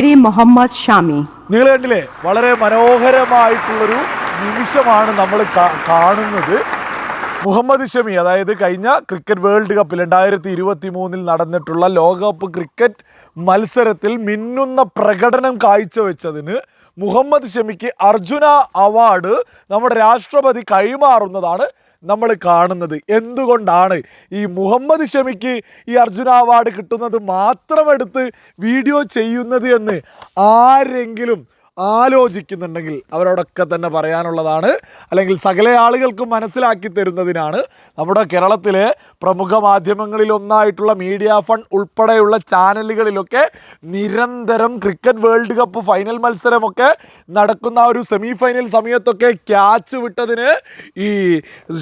ശ്രീ മുഹമ്മദ് ഷാമി. നിങ്ങൾ കണ്ടില്ലേ? വളരെ മനോഹരമായിട്ടുള്ളൊരു നിമിഷമാണ് നമ്മൾ കാണുന്നത്. മുഹമ്മദ് ഷമി അതായത് കഴിഞ്ഞ ക്രിക്കറ്റ് വേൾഡ് കപ്പിൽ രണ്ടായിരത്തി ഇരുപത്തി മൂന്നിൽ നടന്നിട്ടുള്ള ലോകകപ്പ് ക്രിക്കറ്റ് മത്സരത്തിൽ മിന്നുന്ന പ്രകടനം കാഴ്ചവെച്ചതിന് മുഹമ്മദ് ഷമിക്ക് അർജുന അവാർഡ് നമ്മുടെ രാഷ്ട്രപതി കൈമാറുന്നതാണ് നമ്മൾ കാണുന്നത്. എന്തുകൊണ്ടാണ് ഈ മുഹമ്മദ് ഷമിക്ക് ഈ അർജുന അവാർഡ് കിട്ടുന്നത് മാത്രമെടുത്ത് വീഡിയോ ചെയ്യുന്നത് എന്ന് ആരെങ്കിലും ആലോചിക്കുന്നുണ്ടെങ്കിൽ അവരോടൊക്കെ തന്നെ പറയാനുള്ളതാണ്. അല്ലെങ്കിൽ സകല ആളുകൾക്കും മനസ്സിലാക്കി തരുന്നതിനാണ്. നമ്മുടെ കേരളത്തിലെ പ്രമുഖ മാധ്യമങ്ങളിലൊന്നായിട്ടുള്ള മീഡിയ ഫണ്ട് ഉൾപ്പെടെയുള്ള ചാനലുകളിലൊക്കെ നിരന്തരം ക്രിക്കറ്റ് വേൾഡ് കപ്പ് ഫൈനൽ മത്സരമൊക്കെ നടക്കുന്ന ഒരു സെമി ഫൈനൽ സമയത്തൊക്കെ ക്യാച്ച് വിട്ടതിന് ഈ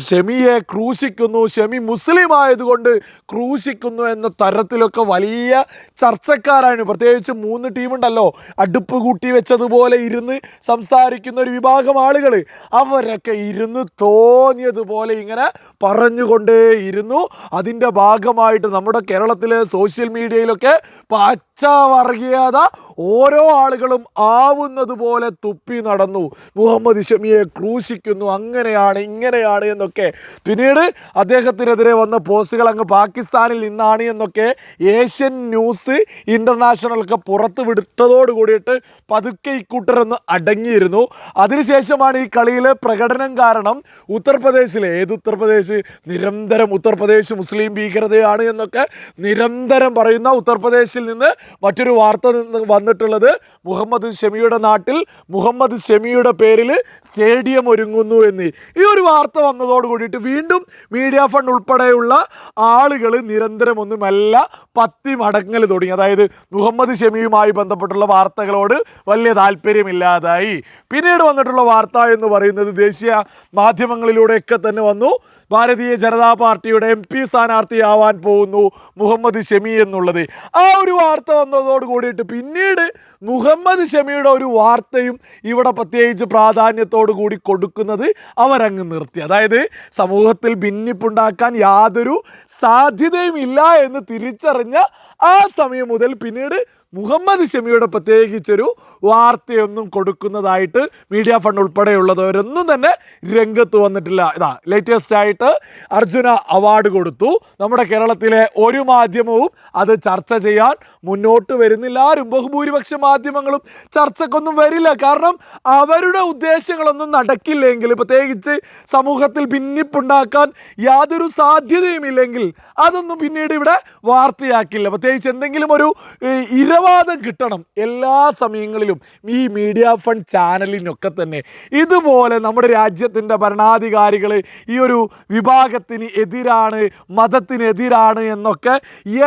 ഷെമിയെ ക്രൂശിക്കുന്നു ഷെമി മുസ്ലിം ആയതുകൊണ്ട് ക്രൂശിക്കുന്നു എന്ന തരത്തിലൊക്കെ വലിയ ചർച്ചക്കാരാണ്. പ്രത്യേകിച്ച് മൂന്ന് ടീമുണ്ടല്ലോ. അടുപ്പ് കൂട്ടി വെച്ചതുപോലെ ഇരുന്ന് സംസാരിക്കുന്ന ഒരു വിഭാഗം ആളുകൾ അവരൊക്കെ ഇരുന്ന് തോന്നിയതുപോലെ ഇങ്ങനെ പറഞ്ഞുകൊണ്ടേ ഇരുന്നു അതിന്റെ ഭാഗമായിട്ട് നമ്മുടെ കേരളത്തിലെ സോഷ്യൽ മീഡിയയിലൊക്കെ പച്ച വർഗീയത ഓരോ ആളുകളും ആവുന്നത് പോലെ തുപ്പി നടന്നു. മുഹമ്മദ് ഷമിയെ ക്രൂശിക്കുന്നു. അങ്ങനെയാണ് ഇങ്ങനെയാണ് എന്നൊക്കെ. പിന്നീട് അദ്ദേഹത്തിനെതിരെ വന്ന പോസ്റ്റുകൾ അങ്ങ് പാകിസ്ഥാനിൽ നിന്നാണ് എന്നൊക്കെ ഏഷ്യൻ ന്യൂസ് ഇന്റർനാഷണൽ ഒക്കെ പുറത്ത് വിട്ടതോട് കൂടിയിട്ട് പതുക്കെ ഇക്കൂട്ടരൊന്ന് അടങ്ങിയിരുന്നു. അതിനുശേഷമാണ് ഈ കളിയിലെ പ്രകടനം കാരണം ഉത്തർപ്രദേശിലെ ഏത് ഉത്തർപ്രദേശ്? നിരന്തരം ഉത്തർപ്രദേശ് മുസ്ലിം ഭീകരതയാണ് എന്നൊക്കെ നിരന്തരം പറയുന്ന ഉത്തർപ്രദേശിൽ നിന്ന് മറ്റൊരു വാർത്ത വന്നിട്ടുള്ളത് മുഹമ്മദ് ഷമിയുടെ നാട്ടിൽ മുഹമ്മദ് ഷമിയുടെ പേരിൽ സ്റ്റേഡിയം ഒരുങ്ങുന്നു എന്ന്. ഈ ഒരു വാർത്ത വന്നതോട് കൂടിയിട്ട് വീണ്ടും മീഡിയ ഫണ്ട് ഉൾപ്പെടെയുള്ള ആളുകൾ നിരന്തരം ഒന്നുമല്ല പത്തി മടങ്ങൽ തുടങ്ങി. അതായത് മുഹമ്മദ് ഷെമിയുമായി ബന്ധപ്പെട്ടുള്ള വാർത്തകളോട് വലിയ താല്പര്യമില്ലാതായി. പിന്നീട് വന്നിട്ടുള്ള വാർത്ത എന്ന് പറയുന്നത് ദേശീയ മാധ്യമങ്ങളിലൂടെയൊക്കെ തന്നെ വന്നു. ഭാരതീയ ജനതാ പാർട്ടിയുടെ എം പി സ്ഥാനാർത്ഥിയാവാൻ പോകുന്നു മുഹമ്മദ് ഷമി എന്നുള്ളത്. ആ ഒരു വാർത്ത വന്നതോട് കൂടിയിട്ട് പിന്നീട് മുഹമ്മദ് ഷമിയുടെ ഒരു വാർത്തയും ഇവിടെ പ്രത്യേകിച്ച് പ്രാധാന്യത്തോടു കൂടി കൊടുക്കുന്നത് അവരങ്ങ് നിർത്തി. അതായത് സമൂഹത്തിൽ ഭിന്നിപ്പുണ്ടാക്കാൻ യാതൊരു സാധ്യതയും ഇല്ല എന്ന് തിരിച്ചറിഞ്ഞ ആ സമയം മുതൽ പിന്നീട് മുഹമ്മദ് ഷമിയുടെ പ്രത്യേകിച്ചൊരു വാർത്തയൊന്നും കൊടുക്കുന്നതായിട്ട് മീഡിയ ഫണ്ട് ഉൾപ്പെടെയുള്ളവരൊന്നും തന്നെ രംഗത്ത് വന്നിട്ടില്ല. ഇതാ ലേറ്റസ്റ്റ് ആയിട്ട് അർജുന അവാർഡ് കൊടുത്തു. നമ്മുടെ കേരളത്തിലെ ഒരു മാധ്യമവും അത് ചർച്ച ചെയ്യാൻ മുന്നോട്ട് വരുന്നില്ല. ആരും ബഹുഭൂരിപക്ഷ മാധ്യമങ്ങളും ചർച്ചക്കൊന്നും വരില്ല. കാരണം അവരുടെ ഉദ്ദേശങ്ങളൊന്നും നടക്കില്ലെങ്കിൽ പ്രത്യേകിച്ച് സമൂഹത്തിൽ ഭിന്നിപ്പുണ്ടാക്കാൻ യാതൊരു സാധ്യതയുമില്ലെങ്കിൽ അതൊന്നും പിന്നീട് ഇവിടെ വാർത്തയാക്കില്ല. പ്രത്യേകിച്ച് എന്തെങ്കിലും ഒരു ഏ, ഇരവാദം കിട്ടണം എല്ലാ സമയങ്ങളിലും ഈ മീഡിയ ഫണ്ട് ചാനലിനൊക്കെ തന്നെ. ഇതുപോലെ നമ്മുടെ രാജ്യത്തിന്റെ ഭരണാധികാരികൾ ഈ ഒരു വിഭാഗത്തിന് എതിരാണ് മതത്തിനെതിരാണ് എന്നൊക്കെ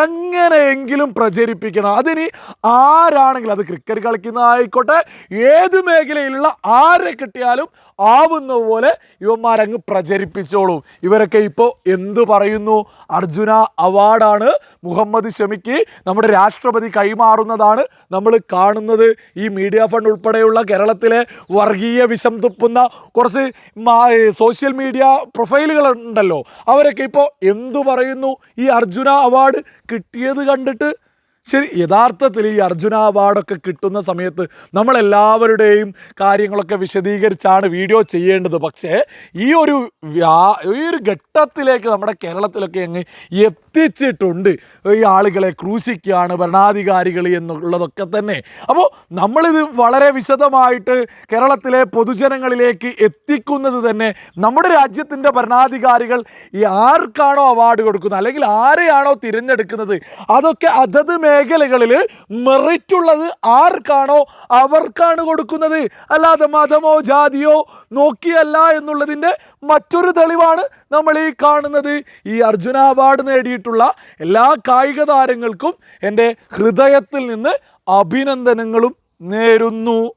എങ്ങനെയെങ്കിലും പ്രചരിപ്പിക്കണം. അതിന് ആരാണെങ്കിലും അത് ക്രിക്കറ്റ് കളിക്കുന്നതായിക്കോട്ടെ ഏത് മേഖലയിലുള്ള ആരെ കിട്ടിയാലും ആവുന്ന പോലെ ഇവന്മാരങ്ങ് പ്രചരിപ്പിച്ചോളൂ. ഇവരൊക്കെ ഇപ്പോൾ എന്തു പറയുന്നു? അർജുന അവാർഡാണ് മുഹമ്മദ് ഷമിക്ക് നമ്മുടെ രാഷ്ട്രപതി കൈമാറുന്നതാണ് നമ്മൾ കാണുന്നത്. ഈ മീഡിയ ഫണ്ട് ഉൾപ്പെടെയുള്ള കേരളത്തിലെ വർഗീയ വിഷം തുപ്പുന്ന കുറച്ച് സോഷ്യൽ മീഡിയ പ്രൊഫൈലുകൾ ഉണ്ടല്ലോ. അവരൊക്കെ ഇപ്പോൾ എന്തു പറയുന്നു? ഈ അർജുന അവാർഡ് കിട്ടിയത് കണ്ടിട്ട്? ശരി യഥാർത്ഥത്തിൽ ഈ അർജുന അവാർഡൊക്കെ കിട്ടുന്ന സമയത്ത് നമ്മളെല്ലാവരുടെയും കാര്യങ്ങളൊക്കെ വിശദീകരിച്ചാണ് വീഡിയോ ചെയ്യേണ്ടത്. പക്ഷേ ഈ ഒരു ഈ ഒരു ഘട്ടത്തിലേക്ക് നമ്മുടെ കേരളത്തിലൊക്കെ അങ്ങ് എത്തിച്ചിട്ടുണ്ട് ഈ ആളുകളെ ക്രൂശിക്കുകയാണ് ഭരണാധികാരികൾ എന്നുള്ളതൊക്കെ തന്നെ. അപ്പോൾ നമ്മളിത് വളരെ വിശദമായിട്ട് കേരളത്തിലെ പൊതുജനങ്ങളിലേക്ക് എത്തിക്കുന്നത് തന്നെ നമ്മുടെ രാജ്യത്തിന്റെ ഭരണാധികാരികൾ ഈ ആർക്കാണോ അവാർഡ് കൊടുക്കുന്നത് അല്ലെങ്കിൽ ആരെയാണോ തിരഞ്ഞെടുക്കുന്നത് അതൊക്കെ അതത് മേഖലകളിൽ മെറിറ്റുള്ളത് ആർക്കാണോ അവർക്കാണ് കൊടുക്കുന്നത്. അല്ലാതെ മതമോ ജാതിയോ നോക്കിയല്ല എന്നുള്ളതിന്റെ മറ്റൊരു തെളിവാണ് നമ്മൾ ഈ കാണുന്നത്. ഈ അർജുന അവാർഡ് നേടിയിട്ടുള്ള എല്ലാ കായിക താരങ്ങൾക്കും എന്റെ ഹൃദയത്തിൽ നിന്ന് അഭിനന്ദനങ്ങളും നേരുന്നു.